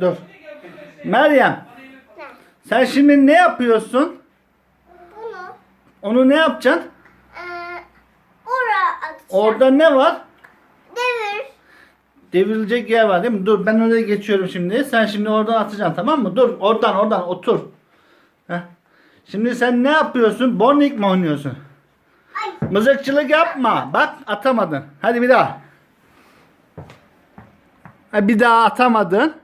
Dur. Meryem. Sen şimdi ne yapıyorsun? Bunu Onu ne yapacaksın? eee oraya atacağım. Orada ne var? Devir. Devrilecek yer var değil mi? Dur ben oraya geçiyorum şimdi. Sen şimdi oradan atacaksın tamam mı? Dur oradan oradan otur. Heh. Şimdi sen ne yapıyorsun? Bowling mi oynuyorsun? Ay. Mızıkçılık yapma. Bak atamadın. Hadi bir daha. Ha, bir daha atamadın.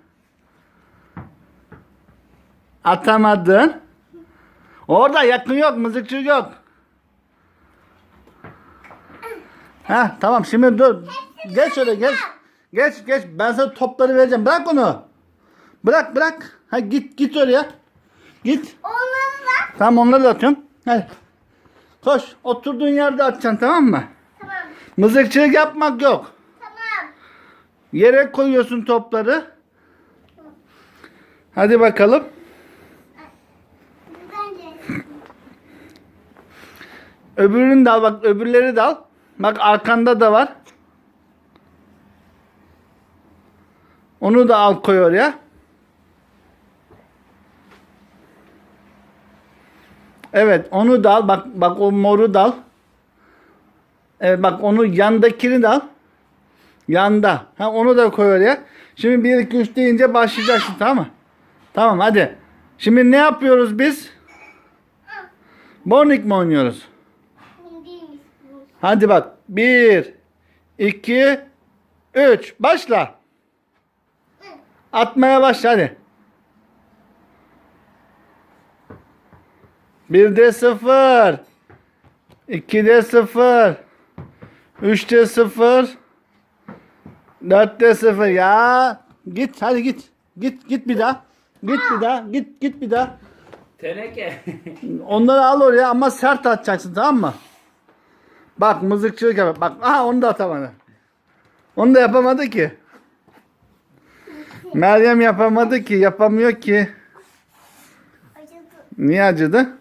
Atamadın. Orada yakın yok. Mızıkçılık yok. Ha tamam şimdi dur. Geç öyle geç. Geç geç. Ben sana topları vereceğim. Bırak onu. Bırak bırak. Ha git git oraya. Git. Onları da. Tamam onları da atıyorum. Hadi. Koş. Oturduğun yerde atacaksın tamam mı? Tamam. Mızıkçılık yapmak yok. Tamam. Yere koyuyorsun topları. Hadi bakalım. Öbürünü de al bak öbürleri de al. Bak arkanda da var. Onu da al koy oraya. Evet onu da al. Bak bak o moru da al. Evet bak onu yandakini de al. Yanda. Ha onu da koy oraya. Şimdi 1 2 3 deyince başlayacaksın tamam mı? Tamam hadi. Şimdi ne yapıyoruz biz? Bowling mi oynuyoruz? Hadi bak. 1 2 3 başla. Atmaya başla hadi. 1'de 0 2'de 0 3'te 0 4'te 0 ya git hadi git git git bir daha git bir daha git git bir daha Teneke. Onları al oraya ama sert atacaksın tamam mı? Bak mızıkçılık yap. Bak aha onu da atamadı. Onu da yapamadı ki. Meryem yapamadı ki. Yapamıyor ki. Acıdı. Niye acıdı?